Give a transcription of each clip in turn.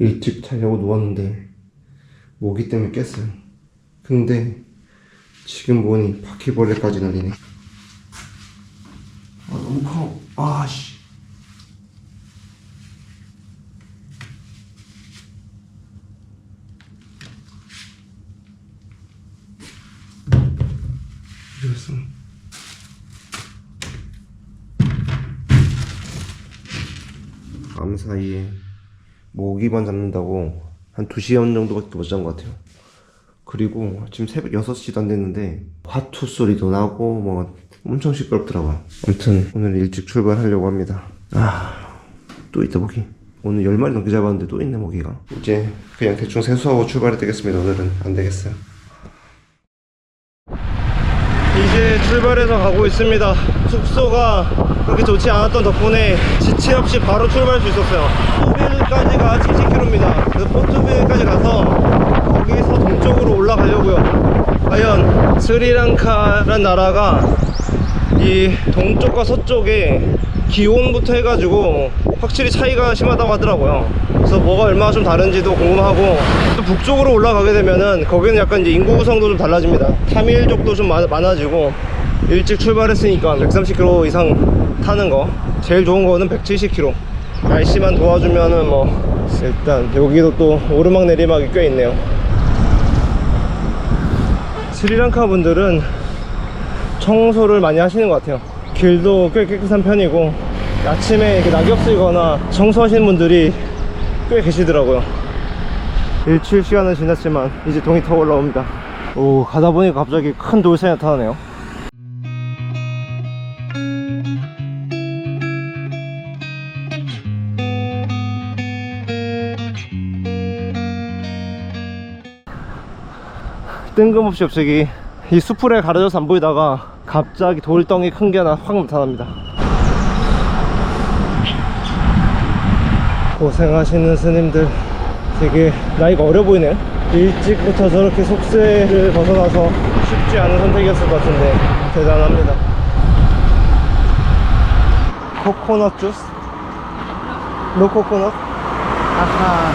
일찍 자려고 누웠는데 모기 때문에 깼어요. 근데 지금 보니 바퀴벌레까지 날리네. 아 너무 커. 아씨. 이랬어. 밤 사이에 모기만 잡는다고 한 2시간 정도밖에 못 잔 것 같아요. 그리고 지금 새벽 6시도 안 됐는데 화투 소리도 나고 뭐 엄청 시끄럽더라고요. 아무튼 오늘 일찍 출발하려고 합니다. 아, 또 있다 모기. 오늘 10마리 넘게 잡았는데 또 있네 모기가. 이제 그냥 대충 세수하고 출발해야 되겠습니다. 오늘은 안 되겠어요. 이제 출발해서 가고 있습니다. 숙소가 그렇게 좋지 않았던 덕분에 지체 없이 바로 출발할 수 있었어요. 포트빌까지가 70km입니다. 그래서 포트빌까지 가서 거기서 동쪽으로 올라가려고요. 과연 스리랑카란 나라가 이 동쪽과 서쪽에 기온부터 해가지고 확실히 차이가 심하다고 하더라고요. 그래서 뭐가 얼마나 좀 다른지도 궁금하고 또 북쪽으로 올라가게 되면은 거기는 약간 이제 인구 구성도 좀 달라집니다. 타밀족도 좀 많- 많아지고 일찍 출발했으니까 130km 이상 타는 거 제일 좋은 거는 170km 날씨만 도와주면은 뭐 일단 여기도 또 오르막 내리막이 꽤 있네요. 스리랑카 분들은 청소를 많이 하시는 것 같아요. 길도 꽤 깨끗한 편이고 아침에 이렇게 낙엽 쓸거나 청소하시는 분들이 꽤 계시더라고요. 일출 시간은 지났지만 이제 동이 타고 올라옵니다. 오 가다 보니까 갑자기 큰 돌산이 나타나네요. 뜬금없이 갑자기 이 수풀에 가려져서 안 보이다가 갑자기 돌덩이 큰 게 하나 확 나타납니다. 고생하시는 스님들 되게 나이가 어려 보이네요. 일찍부터 저렇게 속세를 벗어나서 쉽지 않은 선택이었을 것 같은데 대단합니다. 코코넛 주스? 노 코코넛? 아하.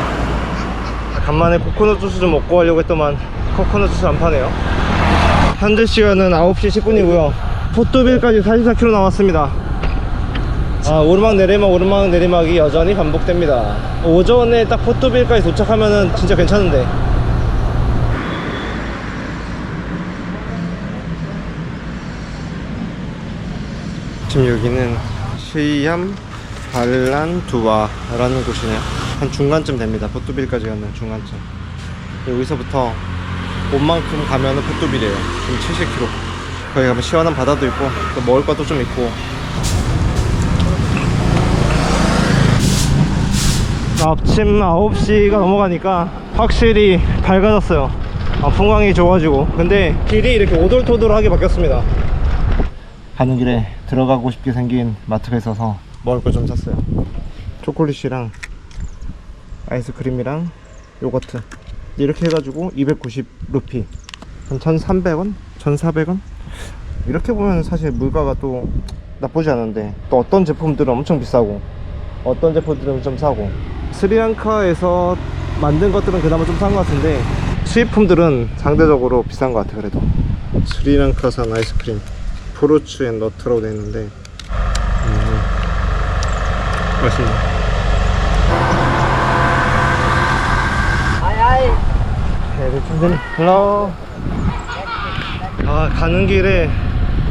간만에 코코넛 주스 좀 먹고 가려고 했더만 코코넛 주스 안 파네요. 현재 시간은 9시 10분이고요. 포토빌까지 44km 남았습니다. 아, 오르막 내리막 오르막 내리막이 여전히 반복됩니다. 오전에 딱 포토빌까지 도착하면은 진짜 괜찮은데. 지금 여기는 시암 발란두아라는 곳이네요. 한 중간쯤 됩니다. 포토빌까지 가는 중간쯤. 여기서부터 옷만큼 가면은 포토빌이에요. 지금 70km. 거기 가면 시원한 바다도 있고 또 먹을 것도 좀 있고. 아침 9시가 넘어가니까 확실히 밝아졌어요. 아, 풍광이 좋아지고. 근데 길이 이렇게 오돌토돌하게 바뀌었습니다. 가는 길에 들어가고 싶게 생긴 마트가 있어서 먹을 거좀 샀어요. 초콜릿이랑 아이스크림이랑 요거트 이렇게 해가지고 290 루피. 한 1300원? 1400원? 이렇게 보면 사실 물가가 또 나쁘지 않은데 또 어떤 제품들은 엄청 비싸고 어떤 제품들은 좀 싸고. 스리랑카에서 만든 것들은 그나마 좀 싼 것 같은데 수입품들은 상대적으로 비싼 것 같아요 그래도. 스리랑카산 아이스크림. 프루츠 앤 너트라고 되어 있는데. 음, 맛있네 네, 천천히 헬로. 아 가는 길에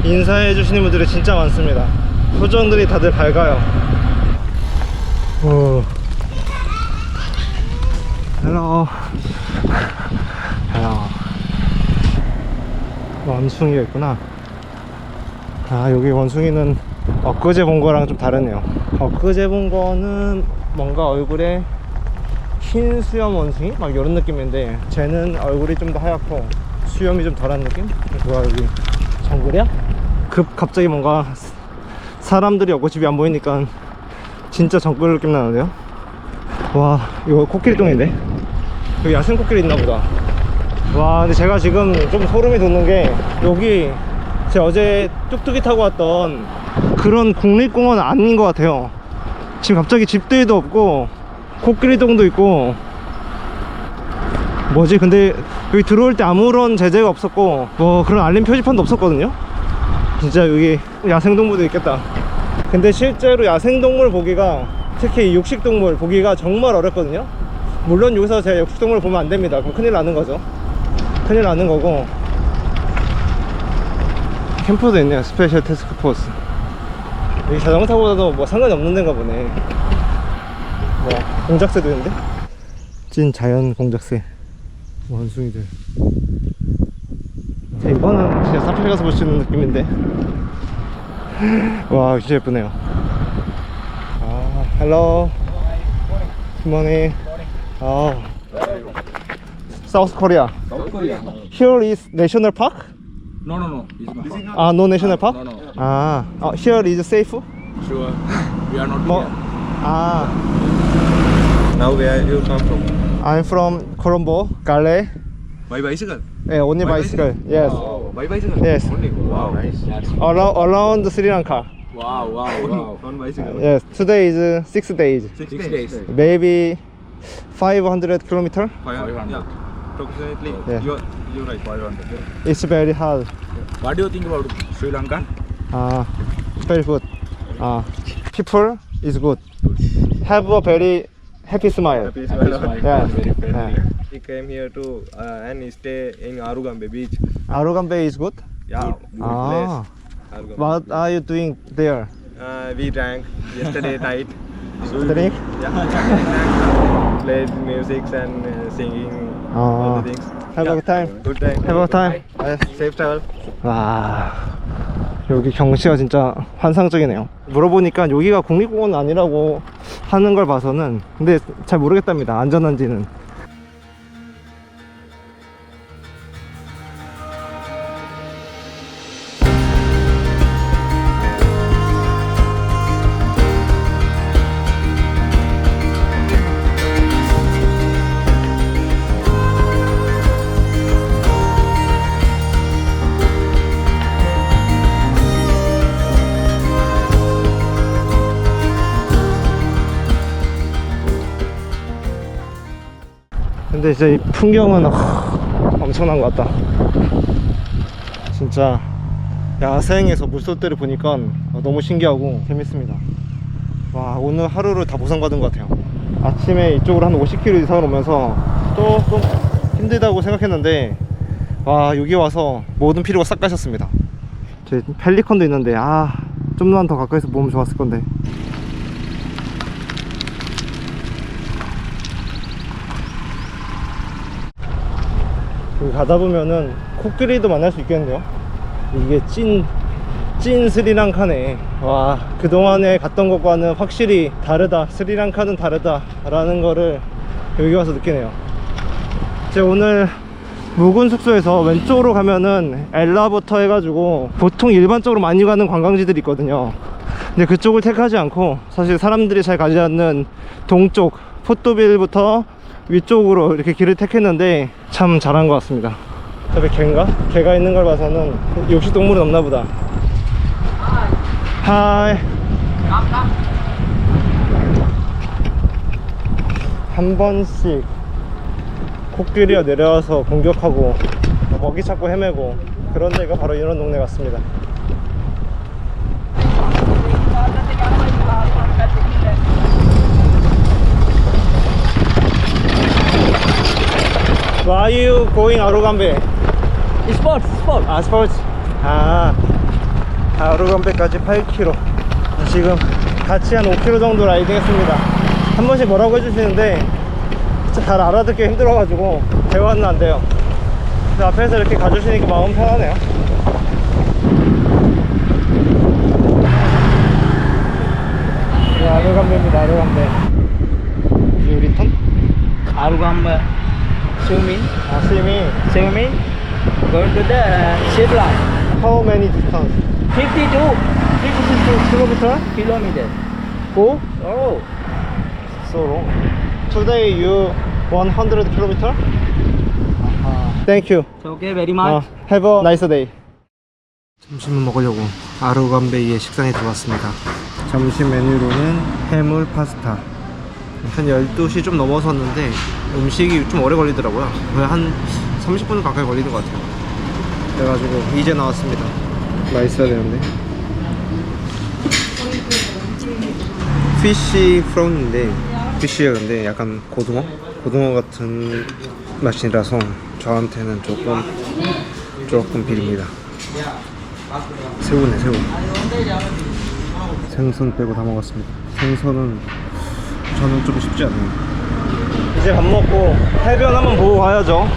인사해 주시는 분들이 진짜 많습니다. 표정들이 다들 밝아요. 오. 헬로. 헬로. 원숭이가 있구나. 아 여기 원숭이는 엊그제 본 거랑 좀 다르네요. 엊그제 본 거는 뭔가 얼굴에 흰 수염 원숭이? 막 이런 느낌인데 쟤는 얼굴이 좀 더 하얗고 수염이 좀 덜한 느낌? 뭐야 여기 정글이야? 급 갑자기 뭔가 사람들이 없고 집이 안 보이니까 진짜 정글 느낌 나는데요? 와 이거 코끼리 똥인데? 여기 야생 코끼리 있나 보다 와 근데 제가 지금 좀 소름이 돋는 게 여기 제가 어제 뚝뚝이 타고 왔던 그런 국립공원 아닌 것 같아요 지금 갑자기 집들도 없고 코끼리동도 있고. 뭐지? 근데 여기 들어올 때 아무런 제재가 없었고 뭐 그런 알림 표지판도 없었거든요? 진짜 여기 야생동물도 있겠다. 근데 실제로 야생동물 보기가 특히 이 육식동물 보기가 정말 어렵거든요? 물론 여기서 제가 육식동물 보면 안 됩니다. 그럼 큰일 나는 거죠. 큰일 나는 거고. 캠프도 있네요. 스페셜 태스크 포스. 여기 자전거 타고 가도 뭐 상관이 없는 데인가 보네 뭐 공작새도 있는데 찐 자연 공작새 원숭이들 자, 이거는 진짜 사파리 가서 볼 수 있는 느낌인데 와 진짜 예쁘네요 아 헬로 굿모닝 아 사우스 코리아 South Korea. Here is national park? No, no, no. Is not. 아, no national park? No, no. 아, 어, here is safe? Sure. We are not 뭐, here. 아, Now where you come from? I'm from Colombo, Gale. By bicycle. 예, only By bicycle. Yes. Wow. By bicycle. Yes. Only. Wow. Nice. Around, around Sri Lanka. Wow, wow, wow. On bicycle. Yes. Today is uh, six days. Six, days. Maybe 500 kilometer. Five hundred. Yeah. Approximately. Yeah. You're you're right. Five hundred. It's very hard. What do you think about Sri Lanka? Ah, very good. Ah, people is good. Have a very happy smile. Happy smile. Yeah. Very friendly. Yeah. We came here to uh, and stay in Arugambe beach. Arugan Bay is good. Yeah. Ah, Place. Arugambe. what are you doing there? Uh, we drank yesterday night. Drink? Yeah. Played music and uh, singing. All Ah. the things. Have a good time. Good time. Have a good time. Uh, safe travel. 와 여기 경치가 진짜 환상적이네요 물어보니까 여기가 국립공원 아니라고 하는 걸 봐서는 근데 잘 모르겠답니다. 안전한지는 진짜 이 풍경은 하, 엄청난 것 같다. 진짜 야생에서 물소대를 보니까 너무 신기하고 재밌습니다. 와 오늘 하루를 다 보상받은 것 같아요. 아침에 이쪽으로 한 50km 이상을 오면서 조금 힘들다고 생각했는데 와 여기 와서 모든 피로가 싹 가셨습니다. 제 펠리컨도 있는데 아 좀만 더 가까이서 보면 좋았을 건데 여기 가다 보면은 코끼리도 만날 수 있겠는데요? 이게 찐, 찐 스리랑카네. 와 그동안에 갔던 것과는 확실히 다르다. 스리랑카는 다르다 라는 거를 여기 와서 느끼네요. 제가 오늘 묵은 숙소에서 왼쪽으로 가면은 엘라부터 해가지고 보통 일반적으로 많이 가는 관광지들이 있거든요. 근데 그쪽을 택하지 않고 사실 사람들이 잘 가지 않는 동쪽 포토빌부터 위쪽으로 이렇게 길을 택했는데 참 잘한 것 같습니다. 저기 개인가? 개가 있는 걸 봐서는 육식동물은 없나 보다. 하이. 한 번씩 코끼리가 내려와서 공격하고 먹이 찾고 헤매고 그런 데가 바로 이런 동네 같습니다 Why are you going 아로감베? Sports, sports. 아 스포츠 아 아로감베까지 8km 지금 같이 한 5km 정도 라이딩 했습니다. 한 번씩 뭐라고 해주시는데 진짜 잘 알아듣기 힘들어가지고 대화는 안 돼요. 근데 앞에서 이렇게 가주시니까 마음 편하네요. 네, 아로감베입니다 아로감베 이 리턴? Arugamba, swimming, 아 스위밍 swimming, going to the ship line. How many distance? 52 kilometer? kilometers. Go? Oh, so long. Today you 100 kilometer? Thank you. okay, very 어, much. have a nice day. 점심을 먹으려고 아로감베이에 식당에 들어왔습니다. 점심 메뉴로는 해물 파스타, 한 12시 좀 넘어섰는데 음식이 좀 오래 걸리더라고요. 거의 한 30분 가까이 걸리는 것 같아요. 그래가지고 이제 나왔습니다. 맛있어야 되는데. 피쉬 프라운인데 피쉬가 근데 약간 고등어? 고등어 같은 맛이라서 저한테는 조금 조금 비립니다. 새우네 새우. 생선 빼고 다 먹었습니다. 생선은 저는 좀 쉽지 않네요. 이제 밥 먹고 해변 한번 보고 가야죠.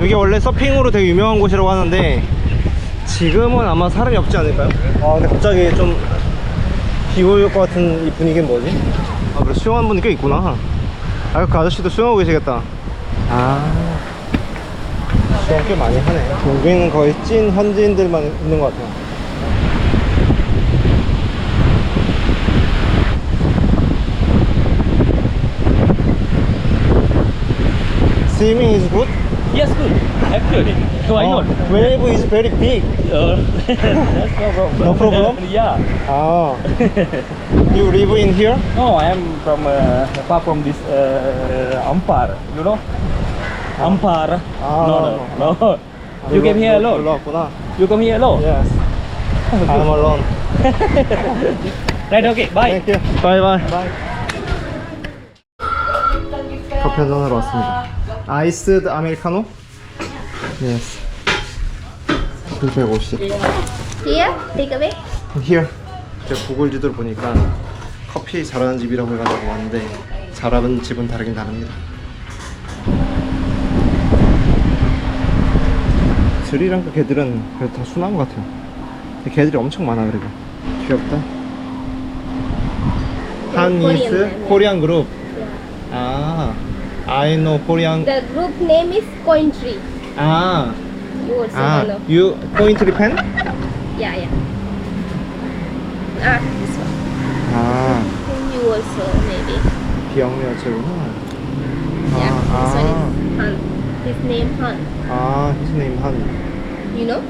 여기 원래 서핑으로 되게 유명한 곳이라고 하는데 지금은 아마 사람이 없지 않을까요? 아 근데 갑자기 좀 비올 것 같은 이 분위기는 뭐지? 아 그래 수영하는 분이 꽤 있구나. 아그 아저씨도 수영하고 계시겠다. 아 수영 꽤 많이 하네. 여기는 거의 찐 현지인들만 있는 것 같아요. Swimming is good. Yes, good. Actually. Why Oh, not? Wave is very big. Uh, that's no problem. No problem? yeah. Ah, you live in here? No, I am from uh, far from this uh, Ampar. You know? Ampar. Ah, no, no, no. You came here alone. 올라왔구나. You come here alone. Yes. I'm alone. Right. Okay. Bye. Thank you. Bye bye. Bye. 커피 한잔 하러 왔습니다. 아이스드 아메리카노? Yes. 150. Here, take away. Here. 제가 구글 지도를 보니까 커피 잘하는 집이라고 해가지고 왔는데 잘하는 집은 다르긴 다릅니다. 스리랑카 개들은 그래도 다 순한 것 같아요. 근데 개들이 엄청 많아 그리고 귀엽다. 한이스 Korean. 코리안 그룹. 아, I know 코리안. The group name is Coin Tree. 아, You also 아, know. you 포인트리 펜? Yeah, yeah. Ah, this one. 아, You also maybe. 비영리어체구나. Yeah, 아, this 아. is Han. His name Han. 아, his name 한. You know?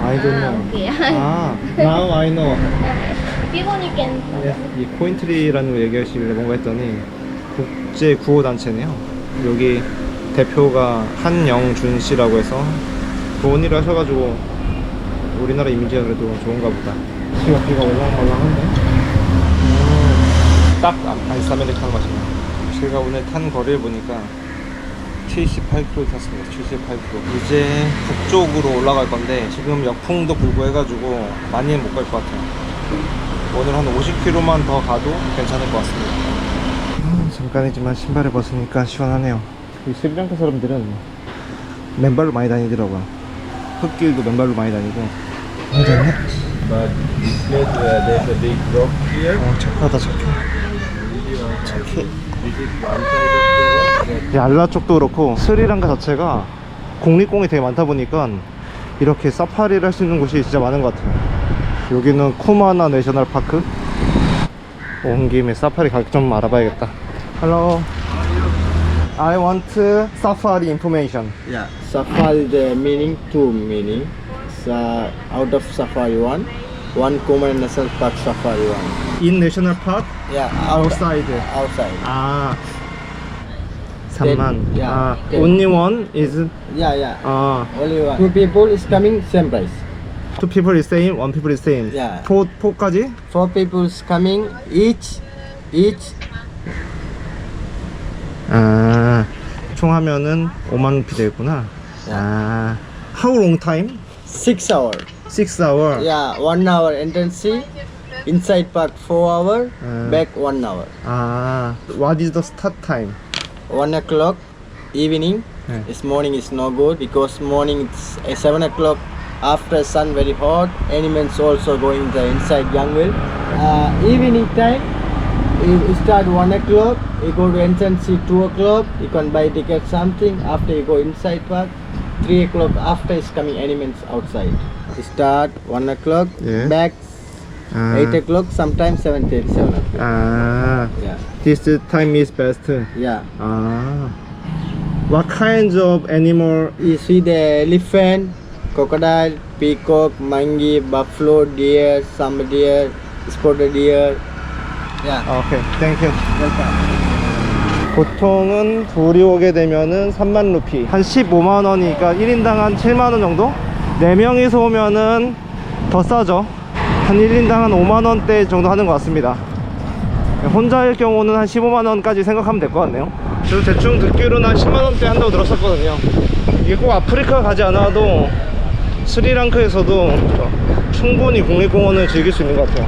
아, I don't Ah, know. okay. 아, now I know. if you want, you can. 이 코인트리라는 거 얘기하시길래 뭔가 했더니 국제 구호 단체네요. 여기 대표가 한영준 씨라고 해서 좋은 일을 하셔가지고 우리나라 이미지가 그래도 좋은가 보다. 비가 비가 올랑말랑한데. 음, 딱 아이스 아메리카노 맛이네. 제가 오늘 탄 거리를 보니까 78km 탔습니다. 78km. 이제 북쪽으로 올라갈 건데 지금 역풍도 불고 해가지고 많이는 못갈 것 같아요. 오늘 한 50km만 더 가도 괜찮을 것 같습니다. 음, 잠깐이지만 신발을 벗으니까 시원하네요. 이 스리랑카 사람들은 맨발로 많이 다니더라고요. 흙길도 맨발로 많이 다니고. 맞았네? But this place, uh, there's a big rock here. 어, 착하다, 착해. 착해. 이 알라 쪽도 그렇고 스리랑카 자체가 국립공원이 되게 많다 보니까 이렇게 사파리를 할 수 있는 곳이 진짜 많은 것 같아요. 여기는 쿠마나 내셔널 파크. 온 김에 사파리 가격 좀 알아봐야겠다. Hello. I want safari information. Yeah, safari the meaning two meaning. So out of safari one, one Kuman National Park safari one. In national park, Yeah, out, outside. outside. 아, 3만. yeah, 아, ten. only one is Yeah, yeah. 아, Only one. Two people is coming same price. two people is same, one people is same. Yeah. 포 포까지? Four people is coming each, each. 아, 총 하면은 5만 루피 되겠구나. 아, how long time? Six hour. 6 hour. Yeah, one hour entrance fee. Inside park four hour. Uh. Back one hour. 아, what is the start time? One o'clock evening. Yeah. This morning is no good because morning it's uh, seven o'clock. After sun very hot. Animals also going the inside jungle. Uh, evening time. you start 1 o'clock, you go to entrance 2 o'clock, you can buy ticket something, after you go inside park, 3 o'clock after is coming animals outside. You start 1 o'clock, yeah. back uh, 8 o'clock, sometimes 7 7 o'clock. Uh, yeah. This time is best. Yeah. Uh, what kinds of animal? You see the elephant, crocodile, peacock, monkey, buffalo, deer, some deer, spotted deer, Yeah. 아, 오케이. 땡큐. 보통은 둘이 오게 되면은 3만 루피. 한 15만 원이니까 1인당 한 7만 원 정도? 4명이서 오면은 더 싸죠. 한 1인당 한 5만 원대 정도 하는 것 같습니다. 혼자일 경우는 한 15만 원까지 생각하면 될 것 같네요. 저 대충 듣기로는 한 10만 원대 한다고 들었었거든요. 이게 꼭 아프리카 가지 않아도 스리랑카에서도 충분히 국립공원을 즐길 수 있는 것 같아요.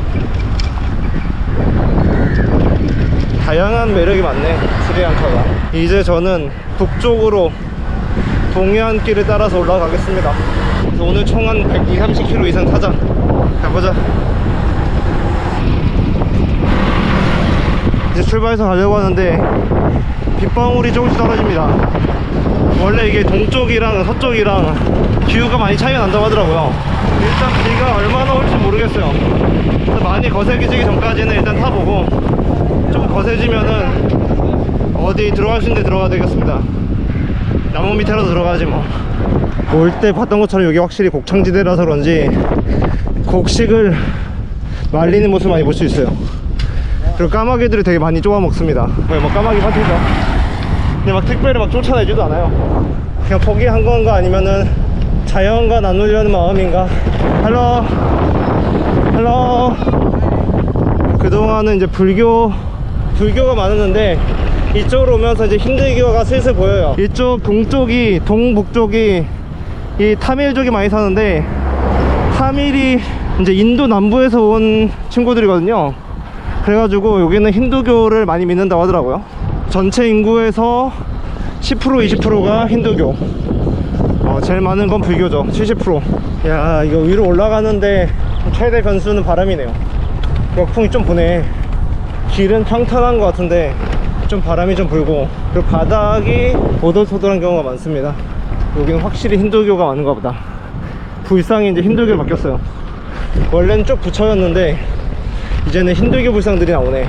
다양한 매력이 많네 스리랑카가. 이제 저는 북쪽으로 동해안길을 따라서 올라가겠습니다. 그래서 오늘 총 한 120, 30km 이상 타자. 가보자. 이제 출발해서 가려고 하는데 빗방울이 조금씩 떨어집니다. 원래 이게 동쪽이랑 서쪽이랑 기후가 많이 차이가 난다고 하더라고요. 일단 비가 얼마나 올지 모르겠어요. 많이 거세지기 전까지는 일단 타보고 좀 거세지면은 어디 들어갈 수 있는 데 들어가야 되겠습니다. 나무 밑에라도 들어가지 뭐. 올 때 봤던 것처럼 여기 확실히 곡창지대라서 그런지 곡식을 말리는 모습 많이 볼 수 있어요. 그리고 까마귀들이 되게 많이 쪼아 먹습니다. 뭐 까마귀 파티죠. 근데 막 특별히 막 쫓아내지도 않아요. 그냥 포기한 건가 아니면은 자연과 나누려는 마음인가? 헬로 헬로 그동안은 이제 불교 불교가 많았는데 이쪽으로 오면서 이제 힌두교가 슬슬 보여요. 이쪽 동쪽이 동북쪽이 이 타밀족이 많이 사는데 타밀이 이제 인도 남부에서 온 친구들이거든요. 그래가지고 여기는 힌두교를 많이 믿는다고 하더라고요. 전체 인구에서 10% 20%가 힌두교. 어, 제일 많은 건 불교죠. 70%야 이거 위로 올라가는데 최대 변수는 바람이네요. 역풍이 좀 부네 길은 평탄한 것 같은데 좀 바람이 좀 불고 그리고 바닥이 오돌토돌한 경우가 많습니다. 여기는 확실히 힌두교가 많은가 보다. 불상이 이제 힌두교로 바뀌었어요. 원래는 쭉 부처였는데 이제는 힌두교 불상들이 나오네.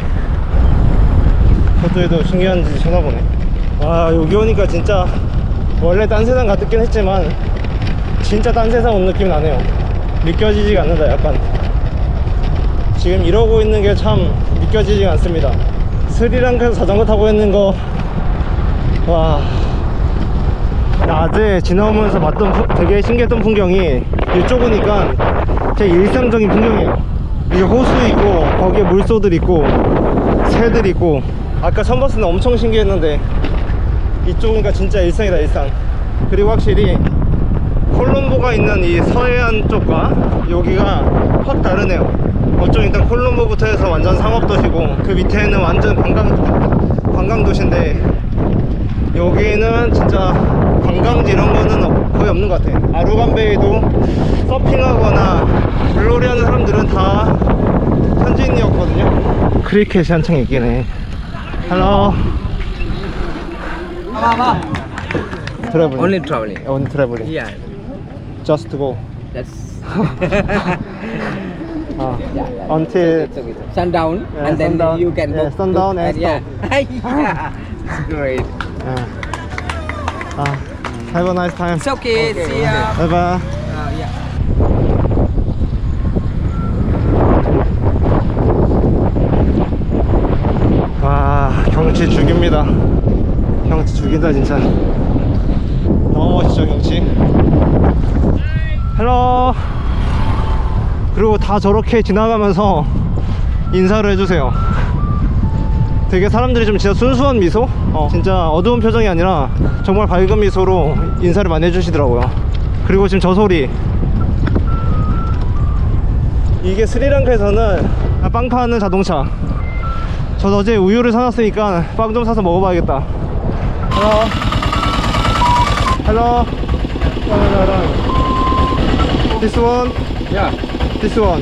그것도 신기한 짓이 쳐다보네. 와 여기 오니까 진짜 원래 딴 세상 같긴 했지만 진짜 딴 세상 온 느낌이 나네요. 믿겨지지가 않는다 약간. 지금 이러고 있는 게참 믿겨지지가 않습니다. 스리랑카에서 자전거 타고 있는 거 와. 낮에 지나오면서 봤던 푸- 되게 신기했던 풍경이 이쪽 오니까 제 일상적인 풍경이에요. 이게 호수 있고 거기에 물소들 있고 새들 있고. 아까 처음 봤을 때 엄청 신기했는데 이쪽 오니까 진짜 일상이다 일상. 그리고 확실히 콜롬보가 있는 이 서해안 쪽과 여기가 확 다르네요 어쪽 일단 콜롬보부터 해서 완전 상업도시고 그 밑에는 완전 관광, 관광도시인데 여기는 진짜 관광지 이런 거는 없- 거의 없는 것 같아 아루간베이도 서핑하거나 물놀이 하는 사람들은 다 현지인이었거든요. 크리켓이 한창 있긴 헬로 트래블 Only traveling. 온 트래블링 Yeah. just go. That's 아, until it's okay. Sundown, Yeah, and then sundown. you can Yeah, go sundown and yeah. yeah, it's great. 예. 아, have a nice time It's okay. See ya. 바이바이 Uh, yeah. 와 경치 죽입니다 경치 죽인다 진짜 너무 멋있죠 경치 헬로 그리고 다 저렇게 지나가면서 인사를 해주세요 되게 사람들이 좀 진짜 순수한 미소? 어, 진짜 어두운 표정이 아니라 정말 밝은 미소로 인사를 많이 해주시더라고요 그리고 지금 저 소리 이게 스리랑카에서는 아, 빵 파는 자동차 저 어제 우유를 사놨으니까 빵 좀 사서 먹어봐야겠다. 헬로. 헬로. This one. Yeah. This one.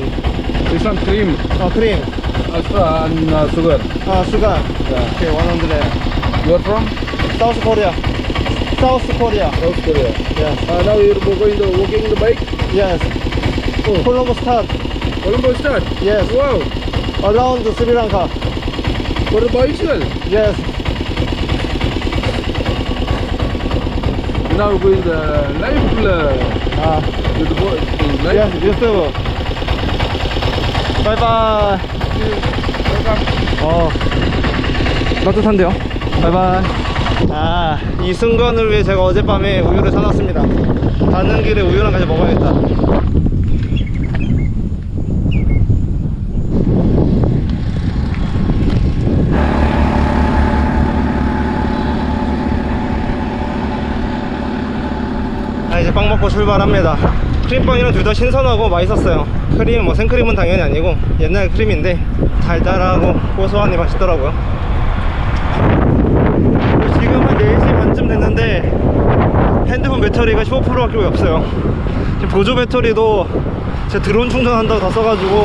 This one cream. Oh, cream. Also, and uh, sugar. Uh, sugar. Yeah. Okay, 100. Er you are er from? South Korea. South Korea. South Korea. Yes. Uh, now you're going to walking the bike? Yes. Oh. Colombo start. Colombo start? Yes. Wow. Around Sri Lanka. For the bicycle? Yes. Now with the life, uh, ah. with the boy, Yes, Yes, 바이바이. 어. 따뜻한데요? 바이바이. 아 이 순간을 위해 제가 어젯밤에 우유를 사놨습니다. 가는 길에 우유랑 같이 먹어야겠다. 아 이제 빵 먹고 출발합니다 크림빵이랑 둘 다 신선하고 맛있었어요. 크림 뭐 생크림은 당연히 아니고 옛날 크림인데 달달하고 고소하니 맛있더라고요. 지금 한 4시 반쯤 됐는데 핸드폰 배터리가 15%밖에 없어요. 지금 보조 배터리도 제가 드론 충전한다고 다 써가지고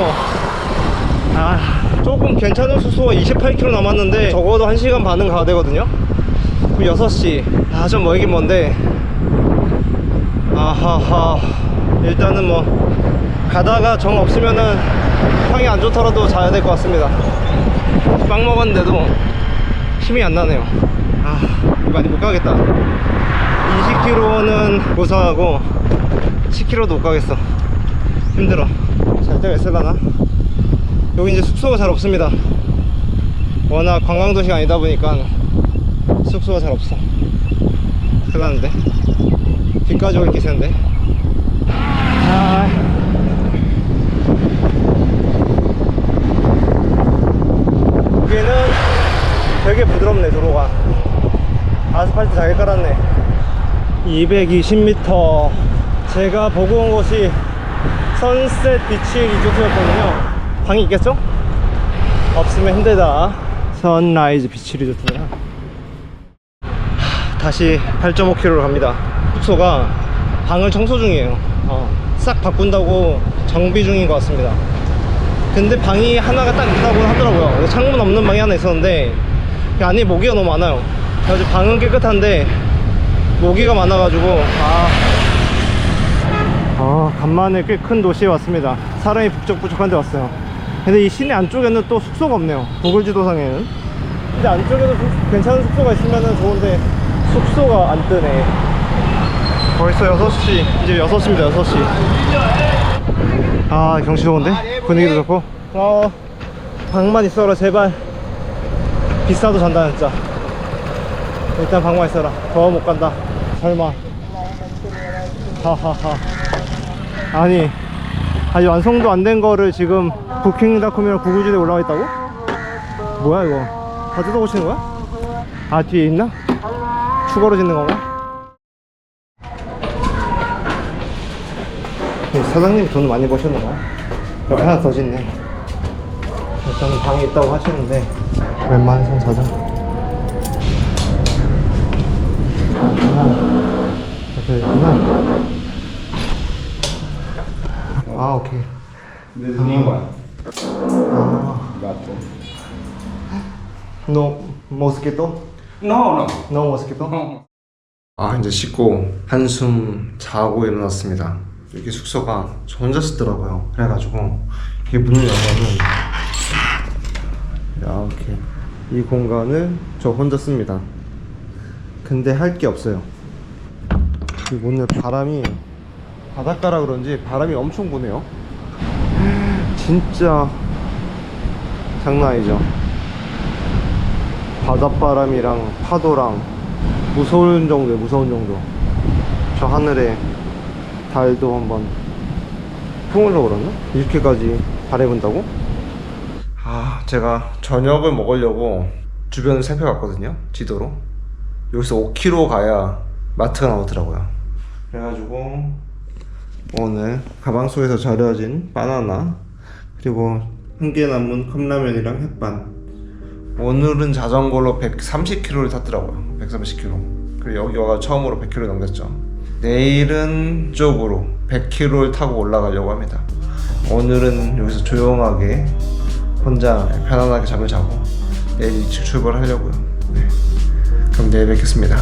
아 조금 괜찮은 숙소가 28km 남았는데 적어도 1시간 반은 가야 되거든요. 그럼 6시. 아 좀 멀긴 먼데. 아하하 일단은 뭐 가다가 정 없으면은 향이 안 좋더라도 자야 될 것 같습니다. 빵 먹었는데도 힘이 안 나네요. 아 많이 못 가겠다. 20km는 고사하고 10km도 못 가겠어. 힘들어. 잘 때가 있을라나? 여기 이제 숙소가 잘 없습니다. 워낙 관광도시가 아니다 보니까 숙소가 잘 없어. 큰일 났는데. 비까지 올 기세인데. 아. 여기는 되게 부드럽네 도로가. 아스팔트 잘 깔았네. 220m 제가 보고 온 곳이 선셋 비치 리조트였거든요. 방이 있겠죠? 없으면 힘들다. 선라이즈 비치 리조트구나 다시 8.5km로 갑니다. 숙소가 방을 청소 중이에요. 어, 싹 바꾼다고 정비 중인 것 같습니다. 근데 방이 하나가 딱 있다고 하더라고요. 창문 없는 방이 하나 있었는데 그 안에 모기가 너무 많아요. 그래서 방은 깨끗한데 모기가 많아가지고 아, 아 간만에 꽤 큰 도시에 왔습니다. 사람이 북적북적한 데 왔어요. 근데 이 시내 안쪽에는 또 숙소가 없네요. 구글 지도상에는. 근데 안쪽에도 숙- 괜찮은 숙소가 있으면 좋은데 숙소가 안 뜨네 벌써 6시 이제 6시입니다 6시 아 경치 좋은데? 분위기도 좋고 어 방만 있어라 제발 비싸도 잔다 진짜 일단 방만 있어라 더 못 간다 설마 하하하 아니 아직 완성도 안 된 거를 지금 부킹닷컴이랑 구글지도에 올라와 있다고? 뭐야 이거 다 뜯어고치는 거야? 아 뒤에 있나? 추가로 짓는 건가? 사장님 돈 많이 버셨나봐요 여기 하나 더 짓네 일단 방이 있다고 하시는데 웬만해선 이렇게 있구나 아 오케이 new one. 아, no mosquito? No, no. no mosquito? No. 아 이제 씻고 한숨 자고 일어났습니다 여기 숙소가 저 혼자 쓰더라고요. 그래가지고 이게 문을 열면은 이렇게 이 공간을 저 혼자 씁니다. 근데 할 게 없어요. 이 오늘 바람이 바닷가라 그런지 바람이 엄청 부네요. 진짜 장난 아니죠. 바닷바람이랑 파도랑 무서운 정도에 무서운 정도. 저 하늘에 달도 한번 풍을러 그러나? 이렇게까지 분다고? 아 제가 저녁을 먹으려고 주변을 살펴봤거든요 지도로 여기서 5km 가야 마트가 나오더라고요 그래가지고 오늘 가방 속에서 절여진 바나나 그리고 한 개 남은 컵라면이랑 햇반 오늘은 자전거로 130km를 탔더라고요. 130km. 그리고 여기 와가 처음으로 100km 넘겼죠. 내일은 쪽으로 100km를 타고 올라가려고 합니다. 오늘은 여기서 조용하게 혼자 편안하게 잠을 자고 내일 일찍 출발하려고요. 네. 그럼 내일 뵙겠습니다.